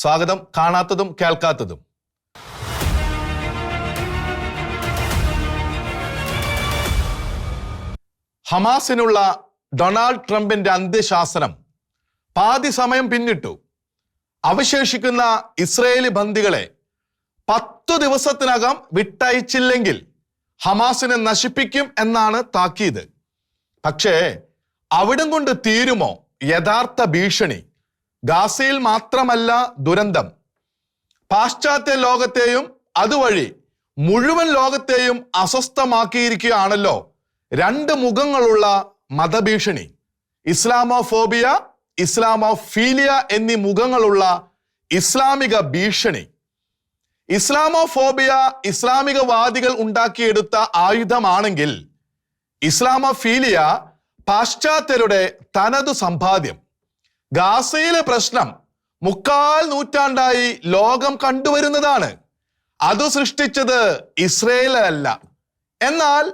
സ്വാഗതം. കാണാത്തതും കേൾക്കാത്തതും. ഹമാസിനുള്ള ഡൊണാൾഡ് ട്രംപിന്റെ അന്ത്യശാസനം പാതി സമയം പിന്നിട്ടു. അവശേഷിക്കുന്ന ഇസ്രയേലി ബന്ദികളെ പത്തു ദിവസത്തിനകം വിട്ടയച്ചില്ലെങ്കിൽ ഹമാസിനെ നശിപ്പിക്കും എന്നാണ് താക്കീത്. പക്ഷേ അവിടം കൊണ്ട് തീരുമോ യഥാർത്ഥ ഭീഷണി? ഗാസയിൽ മാത്രമല്ല ദുരന്തം. പാശ്ചാത്യ ലോകത്തെയും അതുവഴി മുഴുവൻ ലോകത്തെയും അസ്വസ്ഥമാക്കിയിരിക്കുകയാണല്ലോ രണ്ട് മുഖങ്ങളുള്ള മതഭീഷണി. ഇസ്ലാമോഫോബിയ ഇസ്ലാമോഫീലിയ എന്നീ മുഖങ്ങളുള്ള ഇസ്ലാമിക ഭീഷണി. ഇസ്ലാമോഫോബിയ ഇസ്ലാമികവാദികൾ ഉണ്ടാക്കിയെടുത്ത ആയുധമാണെങ്കിൽ ഇസ്ലാമോഫീലിയ പാശ്ചാത്യരുടെ തനതു സമ്പാദ്യം. ഗാസയിലെ പ്രശ്നം മുക്കാൽ നൂറ്റാണ്ടായി ലോകം കണ്ടുവരുന്നതാണ്. അത് സൃഷ്ടിച്ചത് ഇസ്രയേലല്ല. എന്നാൽ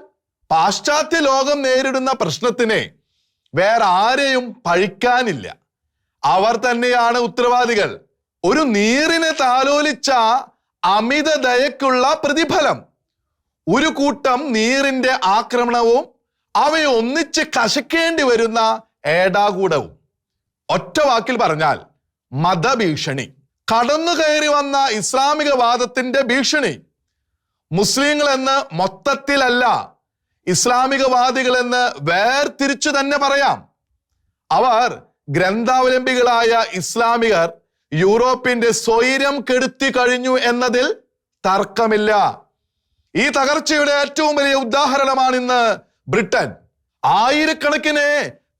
പാശ്ചാത്യ ലോകം നേരിടുന്ന പ്രശ്നത്തിനെ വേറെ ആരെയും പഴിക്കാനില്ല. അവർ തന്നെയാണ് ഉത്തരവാദികൾ. ഒരു നീറിനെ താലോലിച്ച അമിത ദയക്കുള്ള പ്രതിഫലം. ഒരു കൂട്ടം നീറിന്റെ ആക്രമണവും അവയെ ഒന്നിച്ച് കശക്കേണ്ടി വരുന്ന ഏടാകൂടവും. ഒറ്റ വാക്കിൽ പറഞ്ഞാൽ മതഭീഷണി. കടന്നു കയറി വന്ന ഇസ്ലാമിക വാദത്തിന്റെ ഭീഷണി. മുസ്ലിങ്ങൾ എന്ന് മൊത്തത്തിലല്ല ഇസ്ലാമികവാദികൾ എന്ന് വേർതിരിച്ചു തന്നെ പറയാം. അവർ ഗ്രന്ഥാവലംബികളായ ഇസ്ലാമികർ യൂറോപ്പിന്റെ സ്വൈര്യം കെടുത്തി കഴിഞ്ഞു എന്നതിൽ തർക്കമില്ല. ഈ തകർച്ചയുടെ ഏറ്റവും വലിയ ഉദാഹരണമാണ് ഇന്ന് ബ്രിട്ടൻ. ആയിരക്കണക്കിന്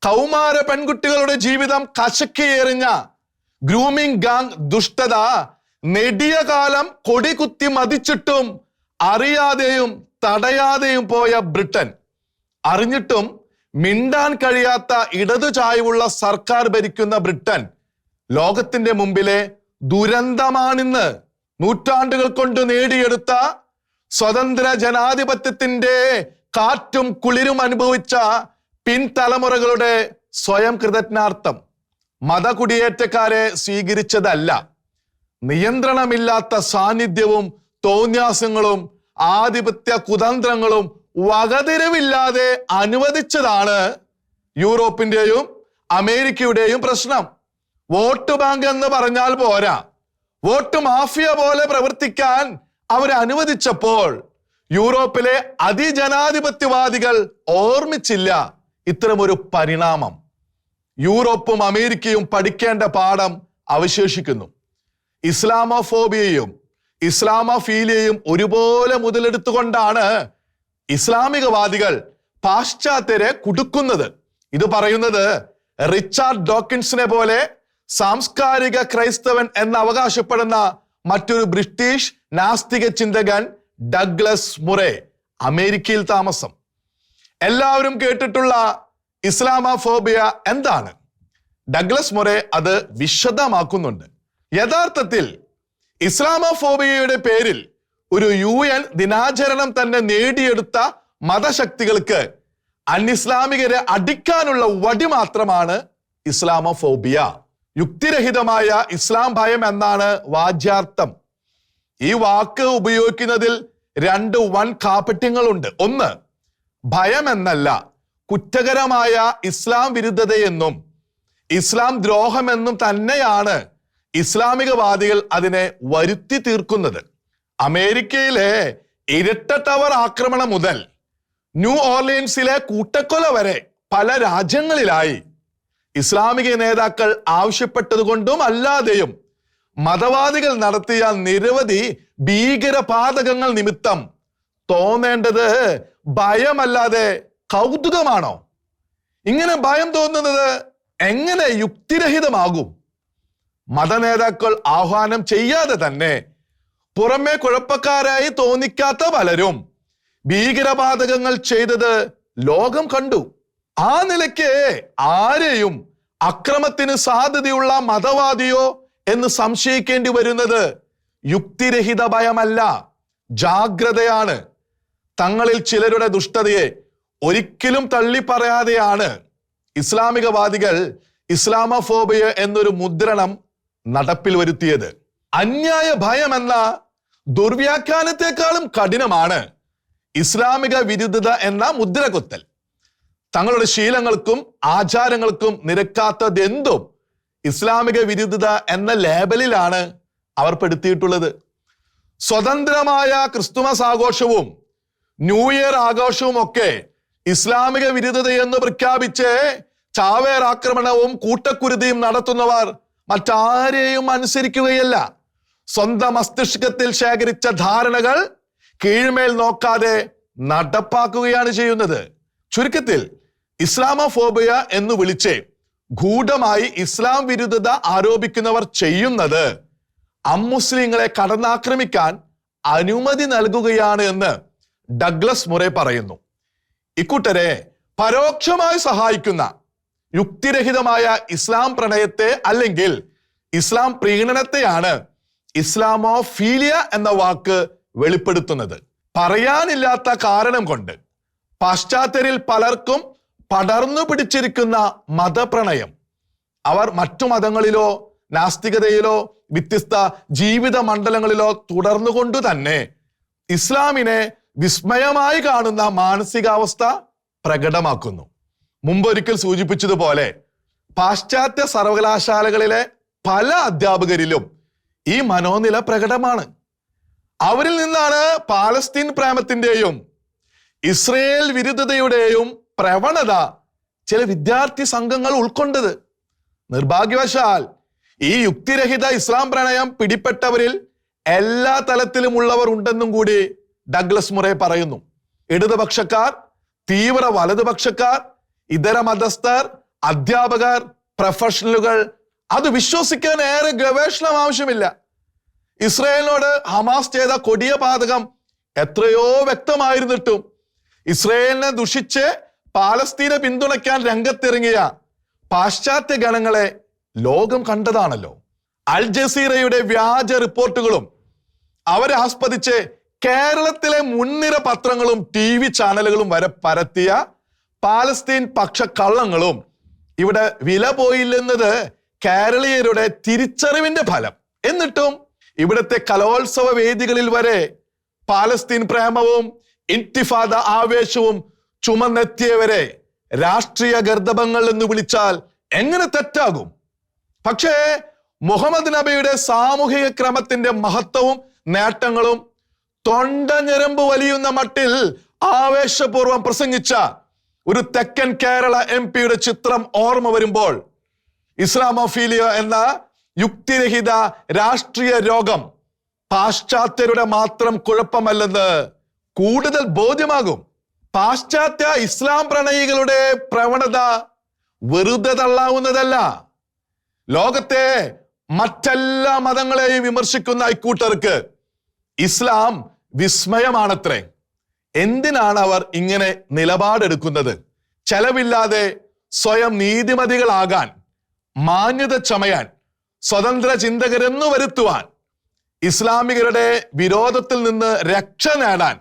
കൗമാര പെൺകുട്ടികളുടെ ജീവിതം കശക്കിയെറിഞ്ഞ ഗ്രൂമിംഗ് ഗാങ് ദുഷ്ടത നെടിയ കാലം കൊടികുത്തി മതിച്ചിട്ടും അറിയാതെയും തടയാതെയും പോയ ബ്രിട്ടൻ. അറിഞ്ഞിട്ടും മിണ്ടാൻ കഴിയാത്ത ഇടതു ചായവുള്ള സർക്കാർ ഭരിക്കുന്ന ബ്രിട്ടൻ ലോകത്തിന്റെ മുമ്പിലെ ദുരന്തമാണിന്ന് നൂറ്റാണ്ടുകൾ കൊണ്ട് നേടിയെടുത്ത സ്വതന്ത്ര ജനാധിപത്യത്തിന്റെ കാറ്റും കുളിരും അനുഭവിച്ച പിൻതലമുറകളുടെ സ്വയം കൃതജ്ഞാർത്ഥം മതകുടിയേറ്റക്കാരെ സ്വീകരിച്ചതല്ല. നിയന്ത്രണമില്ലാത്ത സാന്നിധ്യവും തോന്യാസങ്ങളും ആധിപത്യ കുതന്ത്രങ്ങളും വകതിരിവില്ലാതെ അനുവദിച്ചതാണ് യൂറോപ്പിന്റെയും അമേരിക്കയുടെയും പ്രശ്നം. വോട്ട് ബാങ്ക് എന്ന് പറഞ്ഞാൽ പോരാ. വോട്ട് മാഫിയ പോലെ പ്രവർത്തിക്കാൻ അവരെ അനുവദിച്ചപ്പോൾ യൂറോപ്പിലെ അതിജനാധിപത്യവാദികൾ ഓർമ്മിച്ചില്ല. ഇത്തരമൊരു പരിണാമം യൂറോപ്പും അമേരിക്കയും പഠിക്കേണ്ട പാഠം അവശേഷിക്കുന്നു. ഇസ്ലാമോഫോബിയയും ഇസ്ലാമോഫീലിയയും ഒരുപോലെ മുതലെടുത്തുകൊണ്ടാണ് ഇസ്ലാമികവാദികൾ പാശ്ചാത്യരെ കുടുക്കുന്നത്. ഇത് പറയുന്നത് റിച്ചാർഡ് ഡോക്കിൻസിനെ പോലെ സാംസ്കാരിക ക്രൈസ്തവൻ എന്ന് അവകാശപ്പെടുന്ന മറ്റൊരു ബ്രിട്ടീഷ് നാസ്തിക ചിന്തകൻ ഡഗ്ലസ് മുറെ അമേരിക്കയിൽ താമസം. എല്ലാവരും കേട്ടിട്ടുള്ള ഇസ്ലാമോഫോബിയ എന്താണ്? ഡഗ്ലസ് മൊറെ അത് വിശദമാക്കുന്നുണ്ട്. യഥാർത്ഥത്തിൽ ഇസ്ലാമോഫോബിയയുടെ പേരിൽ ഒരു യു എൻ ദിനാചരണം തന്നെ നേടിയെടുത്ത മതശക്തികൾക്ക് അന്ഇസ്ലാമികരെ അടിക്കാനുള്ള വടി മാത്രമാണ് ഇസ്ലാമോഫോബിയ. യുക്തിരഹിതമായ ഇസ്ലാം ഭയം എന്നാണ് വാജ്യാർത്ഥം. ഈ വാക്ക് ഉപയോഗിക്കുന്നതിൽ രണ്ട് വൻ കാപട്യങ്ങളുണ്ട് ഒന്ന് ഭയം എന്നല്ല കുറ്റകരമായ ഇസ്ലാം വിരുദ്ധതയെന്നും ഇസ്ലാം ദ്രോഹമെന്നും തന്നെയാണ് ഇസ്ലാമികവാദികൾ അതിനെ വരുത്തി തീർക്കുന്നത്. അമേരിക്കയിലെ ഇരട്ട ടവർ ആക്രമണം മുതൽ ന്യൂ ഓർലിയൻസിലെ കൂട്ടക്കൊല വരെ പല രാജ്യങ്ങളിലായി. ഇസ്ലാമിക നേതാക്കൾ ആവശ്യപ്പെട്ടതുകൊണ്ടും അല്ലാതെയും മതവാദികൾ നടത്തിയ നിരവധി ഭീകരപാതകങ്ങൾ നിമിത്തം തോന്നേണ്ടത് ഭയമല്ലാതെ കൗതുകമാണോ? ഇങ്ങനെ ഭയം തോന്നുന്നത് എങ്ങനെ യുക്തിരഹിതമാകും? മതനേതാക്കൾ ആഹ്വാനം ചെയ്യാതെ തന്നെ പുറമെ കുഴപ്പക്കാരായി തോന്നിക്കാത്ത പലരും ഭീകരപാതകങ്ങൾ ചെയ്തത് ലോകം കണ്ടു. ആ നിലയ്ക്ക് ആരെയും അക്രമത്തിന് സാധ്യതയുള്ള മതവാദിയോ എന്ന് സംശയിക്കേണ്ടി വരുന്നത് യുക്തിരഹിത ഭയമല്ല ജാഗ്രതയാണ്. തങ്ങളിൽ ചിലരുടെ ദുഷ്ടതയെ ഒരിക്കലും തള്ളിപ്പറയാതെയാണ് ഇസ്ലാമികവാദികൾ ഇസ്ലാമഫോബിയ എന്നൊരു മുദ്രണം നടപ്പിൽ വരുത്തിയത്. അന്യായ ഭയം എന്ന ദുർവ്യാഖ്യാനത്തെക്കാളും കഠിനമാണ് ഇസ്ലാമിക വിരുദ്ധത എന്ന മുദ്രകുത്തൽ. തങ്ങളുടെ ശീലങ്ങൾക്കും ആചാരങ്ങൾക്കും നിരക്കാത്തതെന്തും ഇസ്ലാമിക വിരുദ്ധത എന്ന ലേബലിലാണ് അവർ പെടുത്തിയിട്ടുള്ളത്. സ്വതന്ത്രമായ ക്രിസ്തുമസ് ആഘോഷവും ന്യൂ ഇയർ ആഘോഷവും ഒക്കെ ഇസ്ലാമിക വിരുദ്ധതയെന്ന് പ്രഖ്യാപിച്ച് ചാവേർ ആക്രമണവും കൂട്ടക്കുരുതിയും നടത്തുന്നവർ മറ്റാരെയും അനുസരിക്കുകയല്ല. സ്വന്തം മസ്തിഷ്കത്തിൽ ശേഖരിച്ച ധാരണകൾ കീഴ്മേൽ നോക്കാതെ നടപ്പാക്കുകയാണ് ചെയ്യുന്നത്. ചുരുക്കത്തിൽ ഇസ്ലാമോഫോബിയ എന്ന് വിളിച്ച് ഗൂഢമായി ഇസ്ലാം വിരുദ്ധത ആരോപിക്കുന്നവർ ചെയ്യുന്നത് അമുസ്ലിങ്ങളെ കടന്നാക്രമിക്കാൻ അനുമതി നൽകുകയാണ് എന്ന് ഡഗ്ലസ് മുറെ പറയുന്നു. ഇക്കൂട്ടരെ പരോക്ഷമായി സഹായിക്കുന്ന യുക്തിരഹിതമായ ഇസ്ലാം പ്രണയത്തെ അല്ലെങ്കിൽ ഇസ്ലാം പ്രീണനത്തെയാണ് ഇസ്ലാമോഫീലിയ എന്ന വാക്ക് വെളിപ്പെടുത്തുന്നത്. പറയാനില്ലാത്ത കാരണം കൊണ്ട് പാശ്ചാത്യരിൽ പലർക്കും പടർന്നു പിടിച്ചിരിക്കുന്ന മതപ്രണയം. അവർ മറ്റു മതങ്ങളിലോ നാസ്തികതയിലോ വ്യത്യസ്ത ജീവിത മണ്ഡലങ്ങളിലോ തുടർന്നുകൊണ്ടു തന്നെ ഇസ്ലാമിനെ വിസ്മയമായി കാണുന്ന മാനസികാവസ്ഥ പ്രകടമാക്കുന്നു. മുമ്പൊരിക്കൽ സൂചിപ്പിച്ചതുപോലെ പാശ്ചാത്യ സർവകലാശാലകളിലെ പല അധ്യാപകരിലും ഈ മനോനില പ്രകടമാണ്. അവരിൽ നിന്നാണ് പാലസ്തീൻ പ്രേമത്തിന്റെയും ഇസ്രയേൽ വിരുദ്ധതയുടെയും പ്രവണത ചില വിദ്യാർത്ഥി സംഘങ്ങൾ ഉൾക്കൊണ്ടത്. നിർഭാഗ്യവശാൽ ഈ യുക്തിരഹിത ഇസ്ലാം പ്രണയം പിടിപ്പെട്ടവരിൽ എല്ലാ തലത്തിലുമുള്ളവർ ഉണ്ടെന്നും കൂടി ഡഗ്ലസ് മുറെ പറയുന്നു. ഇടതുപക്ഷക്കാർ തീവ്ര വലതുപക്ഷക്കാർ ഇതര മതസ്ഥർ അധ്യാപകർ പ്രൊഫഷണലുകൾ അത് വിശ്വസിക്കാൻ ഏറെ ഗവേഷണം ആവശ്യമില്ല. ഇസ്രയേലിനോട് ഹമാസ് ചെയ്ത കൊടിയ പാതകം എത്രയോ വ്യക്തമായിരുന്നിട്ടും ഇസ്രയേലിനെ ദുഷിച്ച് പാലസ്തീനെ പിന്തുണയ്ക്കാൻ രംഗത്തിറങ്ങിയ പാശ്ചാത്യ ഗണങ്ങളെ ലോകം കണ്ടതാണല്ലോ. അൽ ജസീറയുടെ വ്യാജ റിപ്പോർട്ടുകളും അവരെ ആസ്പദിച്ച് കേരളത്തിലെ മുൻനിര പത്രങ്ങളും ടി വി ചാനലുകളും വരെ പരത്തിയ പാലസ്തീൻ പക്ഷ കള്ളങ്ങളും ഇവിടെ വില പോയില്ലെന്നത് കേരളീയരുടെ തിരിച്ചറിവിന്റെ ഫലം. എന്നിട്ടും ഇവിടുത്തെ കലോത്സവ വേദികളിൽ വരെ പാലസ്തീൻ പ്രേമവും ഇൻതിഫാദ ആവേശവും ചുമന്നെത്തിയവരെ രാഷ്ട്രീയ ഗർദഭങ്ങൾ എന്ന് വിളിച്ചാൽ എങ്ങനെ തെറ്റാകും? പക്ഷേ മുഹമ്മദ് നബിയുടെ സാമൂഹിക ക്രമത്തിന്റെ മഹത്വവും നേട്ടങ്ങളും തൊണ്ടഞ്ഞരമ്പ് വലിയുന്ന മട്ടിൽ ആവേശപൂർവം പ്രസംഗിച്ച ഒരു തെക്കൻ കേരള എം പിയുടെ ചിത്രം ഓർമ്മ വരുമ്പോൾ ഇസ്ലാമോഫീലിയ എന്ന യുക്തിരഹിത രാഷ്ട്രീയ രോഗം പാശ്ചാത്യരുടെ മാത്രം കുഴപ്പമല്ലെന്ന് കൂടുതൽ ബോധ്യമാകും. പാശ്ചാത്യ ഇസ്ലാം പ്രണയികളുടെ പ്രവണത വെറുതെ തള്ളാവുന്നതല്ല. ലോകത്തെ മറ്റെല്ലാ മതങ്ങളെയും വിമർശിക്കുന്ന ഇക്കൂട്ടർക്ക് ഇസ്ലാം വിസ്മയമാണത്രേ. എന്തിനാണ് അവർ ഇങ്ങനെ നിലപാടെടുക്കുന്നത്? ചെലവില്ലാതെ സ്വയം നീതിമതികളാകാൻ മാന്യത ചമയാൻ സ്വതന്ത്ര ചിന്തകരെന്നു വരുത്തുവാൻ ഇസ്ലാമികരുടെ വിരോധത്തിൽ നിന്ന് രക്ഷ നേടാൻ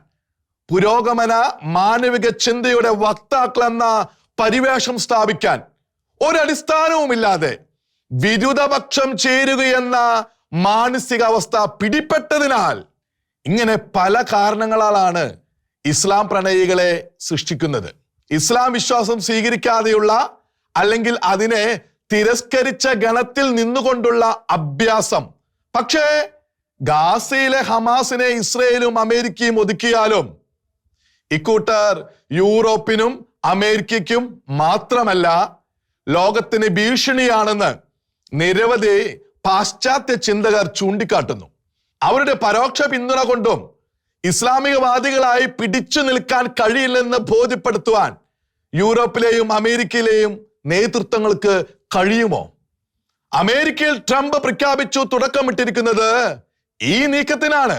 പുരോഗമന മാനവിക ചിന്തയുടെ വക്താക്കളെന്ന പരിവേഷം സ്ഥാപിക്കാൻ ഒരടിസ്ഥാനവുമില്ലാതെ വിരുദ്ധപക്ഷം ചേരുകയെന്ന മാനസികാവസ്ഥ പിടിപ്പെട്ടതിനാൽ ഇങ്ങനെ പല കാരണങ്ങളാലാണ് ഇസ്ലാം പ്രണയികളെ സൃഷ്ടിക്കുന്നത്. ഇസ്ലാം വിശ്വാസം സ്വീകരിക്കാതെയുള്ള അല്ലെങ്കിൽ അതിനെ തിരസ്കരിച്ച ഗണത്തിൽ നിന്നുകൊണ്ടുള്ള അഭ്യാസം. പക്ഷേ ഗാസയിലെ ഹമാസിനെ ഇസ്രയേലും അമേരിക്കയും ഒതുക്കിയാലും ഇക്കൂട്ടർ യൂറോപ്പിനും അമേരിക്കയ്ക്കും മാത്രമല്ല ലോകത്തിന് ഭീഷണിയാണെന്ന് നിരവധി പാശ്ചാത്യ ചിന്തകർ ചൂണ്ടിക്കാട്ടുന്നു. അവരുടെ പരോക്ഷ പിന്തുണ കൊണ്ടും ഇസ്ലാമികവാദികളായി പിടിച്ചു നിൽക്കാൻ കഴിയില്ലെന്ന് ബോധ്യപ്പെടുത്തുവാൻ യൂറോപ്പിലെയും അമേരിക്കയിലെയും നേതൃത്വങ്ങൾക്ക് കഴിയുമോ? അമേരിക്കയിൽ ട്രംപ് പ്രഖ്യാപിച്ചു തുടക്കമിട്ടിരിക്കുന്നത് ഈ നീക്കത്തിനാണ്.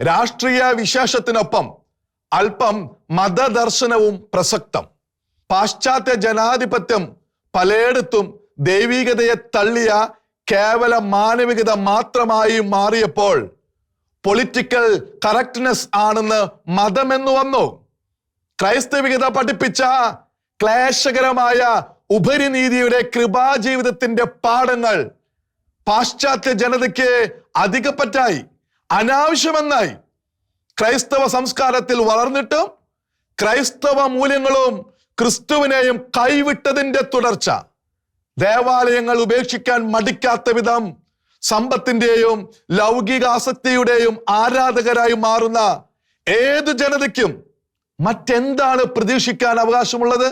രാഷ്ട്രീയ വിശേഷത്തിനൊപ്പം അല്പം മതദർശനവും പ്രസക്തം. പാശ്ചാത്യ ജനാധിപത്യം പലയിടത്തും ദൈവികതയെ തള്ളിയ കേവല മാനവികത മാത്രമായി മാറിയപ്പോൾ പൊളിറ്റിക്കൽ കറക്റ്റ്നെസ് ആണെന്ന് മതമെന്ന് വന്നു. ക്രൈസ്തവികത പഠിപ്പിച്ച ക്ലേശകരമായ ഉപരിനീതിയുടെ കൃപാജീവിതത്തിന്റെ പാഠങ്ങൾ പാശ്ചാത്യ ജനതയ്ക്ക് അധികപ്പറ്റായി അനാവശ്യമെന്നായി. ക്രൈസ്തവ സംസ്കാരത്തിൽ വളർന്നിട്ടും ക്രൈസ്തവ മൂല്യങ്ങളും ക്രിസ്തുവിനെയും കൈവിട്ടതിന്റെ തുടർച്ച. ദേവാലയങ്ങൾ ഉപേക്ഷിക്കാൻ മടിക്കാത്ത വിധം സമ്പത്തിന്റെയും ലൗകിക ആസക്തിയുടെയും ആരാധകരായി മാറുന്ന ഏത് ജനതയ്ക്കും മറ്റെന്താണ് പ്രതീക്ഷിക്കാൻ അവകാശമുള്ളത്?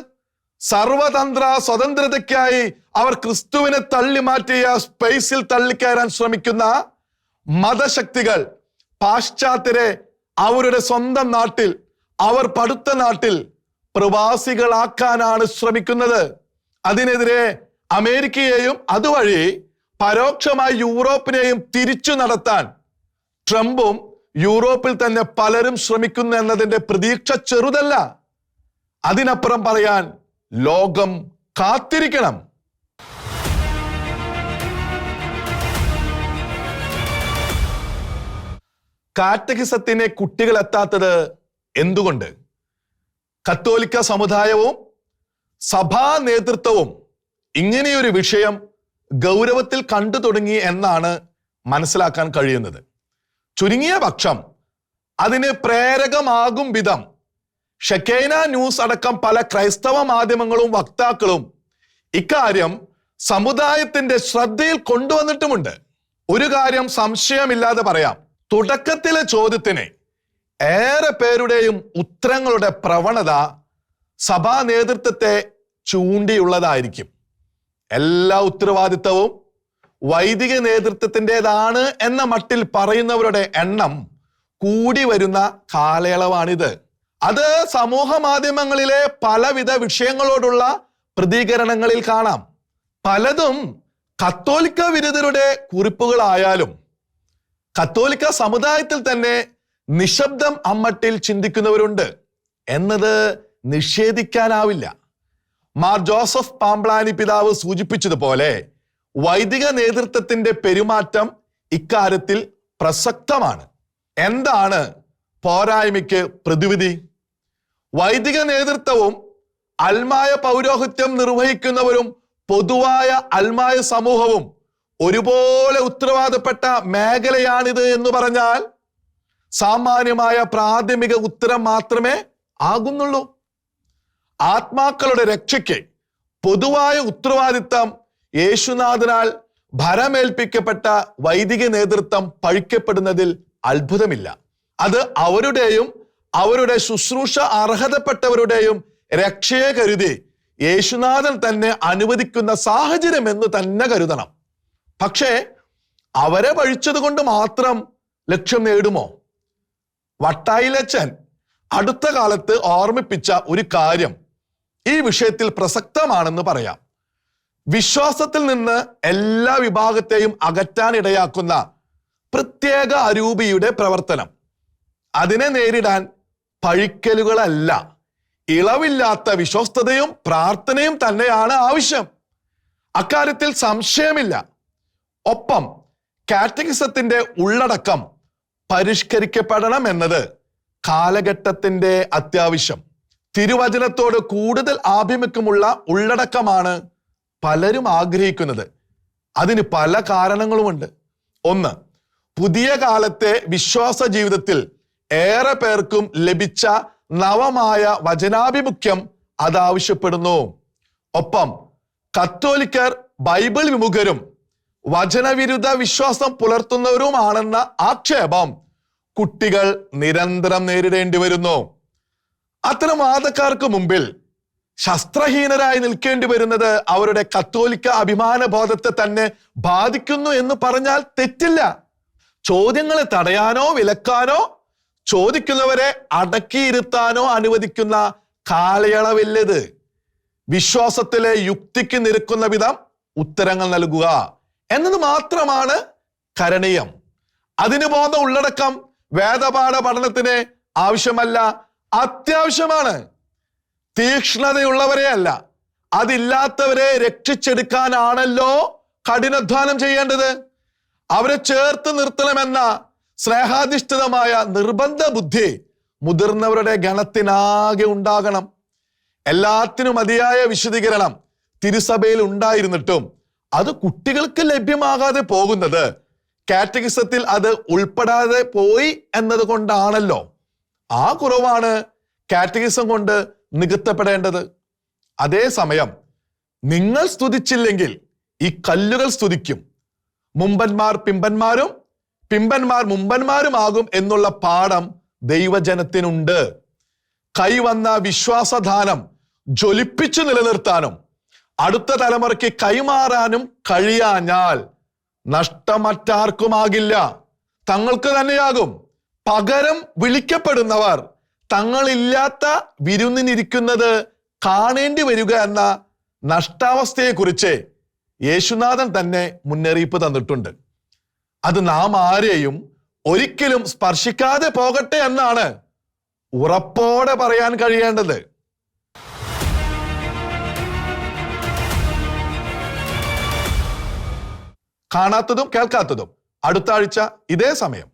സർവതന്ത്ര സ്വതന്ത്രതയ്ക്കായി അവർ ക്രിസ്തുവിനെ തള്ളി മാറ്റിയ സ്പേസിൽ തള്ളിക്കയറാൻ ശ്രമിക്കുന്ന മതശക്തികൾ പാശ്ചാത്യരെ അവരുടെ സ്വന്തം നാട്ടിൽ അവർ പടുത്ത നാട്ടിൽ പ്രവാസികളാക്കാനാണ് ശ്രമിക്കുന്നത്. അതിനെതിരെ അമേരിക്കയെയും അതുവഴി പരോക്ഷമായി യൂറോപ്പിനെയും തിരിച്ചു നടത്താൻ ട്രംപും യൂറോപ്പിൽ തന്നെ പലരും ശ്രമിക്കുന്നു എന്നതിന്റെ പ്രതീക്ഷ ചെറുതല്ല. അതിനപ്പുറം പറയാൻ ലോകം കാത്തിരിക്കണം. കാറ്റഹിസത്തിന് കുട്ടികൾ എത്താത്തത് എന്തുകൊണ്ട്? കത്തോലിക്ക സമുദായവും സഭാ നേതൃത്വവും ഇങ്ങനെയൊരു വിഷയം ഗൗരവത്തിൽ കണ്ടു തുടങ്ങി എന്നാണ് മനസ്സിലാക്കാൻ കഴിയുന്നത്. ചുരുങ്ങിയ പക്ഷം അതിന് പ്രേരകമാകും വിധം ഷെക്കൈന ന്യൂസ് അടക്കം പല ക്രൈസ്തവ മാധ്യമങ്ങളും വക്താക്കളും ഇക്കാര്യം സമുദായത്തിന്റെ ശ്രദ്ധയിൽ കൊണ്ടുവന്നിട്ടുമുണ്ട്. ഒരു കാര്യം സംശയമില്ലാതെ പറയാം. തുടക്കത്തിലെ ചോദ്യത്തിന് ഏറെ പേരുടെയും ഉത്തരങ്ങളുടെ പ്രവണത സഭാ നേതൃത്വത്തെ ചൂണ്ടിയുള്ളതായിരിക്കും. എല്ലാ ഉത്തരവാദിത്തവും വൈദിക നേതൃത്വത്തിന്റെതാണ് എന്ന മട്ടിൽ പറയുന്നവരുടെ എണ്ണം കൂടി വരുന്ന കാലയളവാണിത്. അത് സമൂഹ മാധ്യമങ്ങളിലെ പലവിധ വിഷയങ്ങളോടുള്ള പ്രതികരണങ്ങളിൽ കാണാം. പലതും കത്തോലിക്ക വിരുദ്ധരുടെ കുറിപ്പുകളായാലും കത്തോലിക്ക സമുദായത്തിൽ തന്നെ നിശബ്ദം അമ്മട്ടിൽ ചിന്തിക്കുന്നവരുണ്ട്. എന്നത് നിഷേധിക്കാനാവില്ല. മാർ ജോസഫ് പാമ്പ്ലാനി പിതാവ് സൂചിപ്പിച്ചതുപോലെ വൈദിക നേതൃത്വത്തിന്റെ പെരുമാറ്റം ഇക്കാര്യത്തിൽ പ്രസക്തമാണ്. എന്താണ് പോരായ്മയ്ക്ക് പ്രതിവിധി? വൈദിക നേതൃത്വവും അൽമായ പൗരോഹിത്യം നിർവഹിക്കുന്നവരും പൊതുവായ അൽമായ സമൂഹവും ഒരുപോലെ ഉത്തരവാദപ്പെട്ട മേഖലയാണിത് എന്ന് പറഞ്ഞാൽ സാമാന്യമായ പ്രാഥമിക ഉത്തരം മാത്രമേ ആകുന്നുള്ളൂ. ആത്മാക്കളുടെ രക്ഷയ്ക്ക് പൊതുവായ ഉത്തരവാദിത്തം യേശുനാഥനാൽ ഭരമേൽപ്പിക്കപ്പെട്ട വൈദിക നേതൃത്വം പഴിക്കപ്പെടുന്നതിൽ അത്ഭുതമില്ല. അത് അവരുടെയും അവരുടെ ശുശ്രൂഷ അർഹതപ്പെട്ടവരുടെയും രക്ഷയെ കരുതി യേശുനാഥൻ തന്നെ അനുവദിക്കുന്ന സാഹചര്യം എന്ന് തന്നെ കരുതണം. പക്ഷേ അവരെ പഴിച്ചത് കൊണ്ട് മാത്രം ലക്ഷ്യം നേടുമോ? വട്ടായിലച്ചൻ അടുത്ത കാലത്ത് ഓർമ്മിപ്പിച്ച ഒരു കാര്യം. ഈ വിഷയത്തിൽ പ്രസക്തമാണെന്ന് പറയാം. വിശ്വാസത്തിൽ നിന്ന് എല്ലാ വിഭാഗത്തെയും അകറ്റാൻ ഇടയാക്കുന്ന പ്രത്യേക അരൂപിയുടെ പ്രവർത്തനം. അതിനെ നേരിടാൻ പഴിക്കലുകളല്ല. ഇളവില്ലാത്ത വിശ്വസ്തതയും പ്രാർത്ഥനയും തന്നെയാണ് ആവശ്യം. അക്കാര്യത്തിൽ സംശയമില്ല. ഒപ്പം കാറ്റഗിസത്തിന്റെ ഉള്ളടക്കം പരിഷ്കരിക്കപ്പെടണം എന്നത് കാലഘട്ടത്തിന്റെ അത്യാവശ്യം. തിരുവചനത്തോട് കൂടുതൽ ആഭിമുഖ്യമുള്ള ഉള്ളടക്കമാണ് പലരും ആഗ്രഹിക്കുന്നത്. അതിന് പല കാരണങ്ങളുമുണ്ട്. ഒന്ന് പുതിയ കാലത്തെ വിശ്വാസ ജീവിതത്തിൽ ഏറെ പേർക്കും ലഭിച്ച നവമായ വചനാഭിമുഖ്യം അതാവശ്യപ്പെടുന്നു ഒപ്പം കത്തോലിക്കർ ബൈബിൾ വിമുഖരും വചനവിരുദ്ധ വിശ്വാസം പുലർത്തുന്നവരുമാണെന്ന ആക്ഷേപം കുട്ടികൾ നിരന്തരം നേരിടേണ്ടി വരുന്നു അത്തരം വാദക്കാർക്ക് മുമ്പിൽ ശസ്ത്രഹീനരായി നിൽക്കേണ്ടി വരുന്നത് അവരുടെ കത്തോലിക്ക അഭിമാന ബോധത്തെ തന്നെ ബാധിക്കുന്നു എന്ന് പറഞ്ഞാൽ തെറ്റില്ല. ചോദ്യങ്ങളെ തടയാനോ വിലക്കാനോ ചോദിക്കുന്നവരെ അടക്കിയിരുത്താനോ അനുവദിക്കുന്ന കാലയളവില്ലത്. വിശ്വാസത്തിലെ യുക്തിക്ക് നിരക്കുന്ന വിധം ഉത്തരങ്ങൾ നൽകുക എന്നത് മാത്രമാണ് കരണീയം. അതിനു പോകുന്ന ഉള്ളടക്കം വേദപാഠ പഠനത്തിന് ആവശ്യമല്ല. അത്യാവശ്യമാണ്. തീക്ഷ്ണതയുള്ളവരെ അല്ല അതില്ലാത്തവരെ രക്ഷിച്ചെടുക്കാനാണല്ലോ കഠിനാധ്വാനം ചെയ്യേണ്ടത്. അവരെ ചേർത്ത് നിർത്തണമെന്ന സ്നേഹാധിഷ്ഠിതമായ നിർബന്ധ ബുദ്ധി മുതിർന്നവരുടെ ഗണത്തിനാകെ ഉണ്ടാകണം. എല്ലാത്തിനും മതിയായ വിശദീകരണം തിരുസഭയിൽ ഉണ്ടായിരുന്നിട്ടും അത് കുട്ടികൾക്ക് ലഭ്യമാകാതെ പോകുന്നത് കാറ്റഗിസത്തിൽ അത് ഉൾപ്പെടാതെ പോയി എന്നത് കൊണ്ടാണല്ലോ ആ കുറവാണ് കാറ്റഗിസം കൊണ്ട് നികത്തപ്പെടേണ്ടത്. അതേസമയം നിങ്ങൾ സ്തുതിച്ചില്ലെങ്കിൽ ഈ കല്ലുകൾ സ്തുതിക്കും. മുമ്പന്മാർ പിമ്പന്മാരും പിമ്പന്മാർ മുമ്പന്മാരുമാകും എന്നുള്ള പാഠം ദൈവജനത്തിനുണ്ട്. കൈവന്ന വിശ്വാസദാനം ജ്വലിപ്പിച്ചു നിലനിർത്താനും അടുത്ത തലമുറയ്ക്ക് കൈമാറാനും കഴിയാഞ്ഞാൽ നഷ്ടമറ്റാർക്കുമാകില്ല. തങ്ങൾക്ക് തന്നെയാകും. പകരം വിളിക്കപ്പെടുന്നവർ തങ്ങളില്ലാത്ത വിരുന്നിനിരിക്കുന്നത് കാണേണ്ടി വരിക എന്ന നഷ്ടാവസ്ഥയെക്കുറിച്ച് യേശുനാഥൻ തന്നെ മുന്നറിയിപ്പ് തന്നിട്ടുണ്ട്. അത് നാം ആരെയും ഒരിക്കലും സ്പർശിക്കാതെ പോകട്ടെ എന്നാണ് ഉറപ്പോടെ പറയാൻ കഴിയേണ്ടത്. കാണാത്തതും കേൾക്കാത്തതും അടുത്ത ആഴ്ച ഇതേ സമയം.